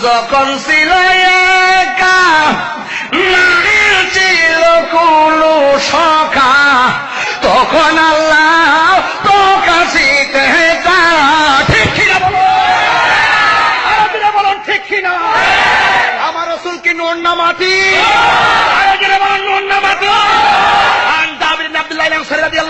যখন ছিল একা ছিল কোনো সখা তখন আল্লাহ তো কাশিতে তারা ঠিক কিনা বলুন ঠিক কিনা। আমার রসুল কি নুন না মাটি?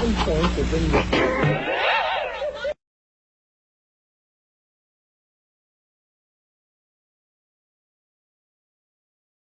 Tinh tế.